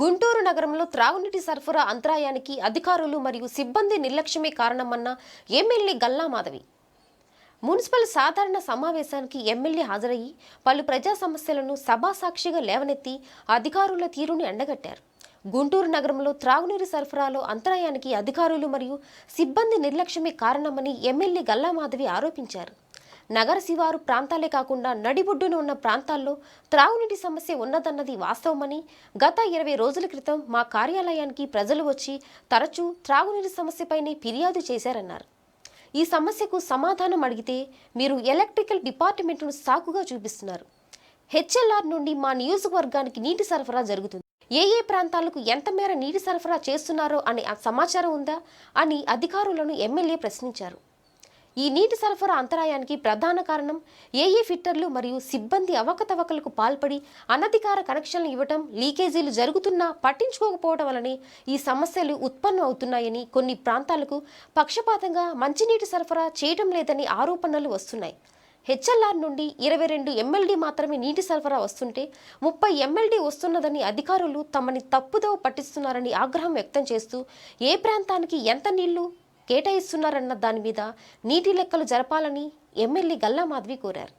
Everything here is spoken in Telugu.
గుంటూరు నగరంలో త్రాగునీటి సరఫరా అంతరాయానికి అధికారులు మరియు సిబ్బంది నిర్లక్ష్యమే కారణమన్న ఎమ్మెల్యే గల్లా మాధవి. మున్సిపల్ సాధారణ సమావేశానికి ఎమ్మెల్యే హాజరయ్యి పలు ప్రజా సమస్యలను సభాసాక్షిగా లేవనెత్తి అధికారుల తీరుని ఎండగట్టారు. గుంటూరు నగరంలో త్రాగునీరు సరఫరాలో అంతరాయానికి అధికారులు మరియు సిబ్బంది నిర్లక్ష్యమే కారణమని ఎమ్మెల్యే గల్లా మాధవి ఆరోపించారు. నగర శివారు ప్రాంతాలే కాకుండా నడిబొడ్డున ఉన్న ప్రాంతాల్లో త్రాగునీటి సమస్య ఉన్నదన్నది వాస్తవమని గత ఇరవై రోజుల క్రితం మా కార్యాలయానికి ప్రజలు వచ్చి తరచూ త్రాగునీటి సమస్యపైనే ఫిర్యాదు చేశారన్నారు. ఈ సమస్యకు సమాధానం అడిగితే మీరు ఎలక్ట్రికల్ డిపార్ట్మెంట్ను సాకుగా చూపిస్తున్నారు. హెచ్ఎల్ఆర్ నుండి మా నియోజకవర్గానికి నీటి సరఫరా జరుగుతుంది. ఏ ఏ ప్రాంతాలకు ఎంత మేర నీటి సరఫరా చేస్తున్నారో అనే సమాచారం ఉందా అని అధికారులను ఎమ్మెల్యే ప్రశ్నించారు. ఈ నీటి సరఫరా అంతరాయానికి ప్రధాన కారణం ఏఏ ఫిట్టర్లు మరియు సిబ్బంది అవకతవకలకు పాల్పడి అనధికార కనెక్షన్లు ఇవ్వటం లీకేజీలు జరుగుతున్నా పట్టించుకోకపోవడం వలనే ఈ సమస్యలు ఉత్పన్నం అవుతున్నాయని కొన్ని ప్రాంతాలకు పక్షపాతంగా మంచినీటి సరఫరా చేయటం లేదని ఆరోపణలు వస్తున్నాయి. హెచ్ఎల్ఆర్ నుండి ఇరవై రెండు ఎమ్మెల్డీ మాత్రమే నీటి సరఫరా వస్తుంటే ముప్పై ఎమ్మెల్డీ వస్తున్నదని అధికారులు తమని తప్పుదోవ పట్టిస్తున్నారని ఆగ్రహం వ్యక్తం చేస్తూ ఏ ప్రాంతానికి ఎంత నీళ్ళు కేటాయిస్తున్నారన్న దాని మీద నీటి లెక్కలు జరపాలని ఎమ్మెల్యే గల్లా మాధవి కోరారు.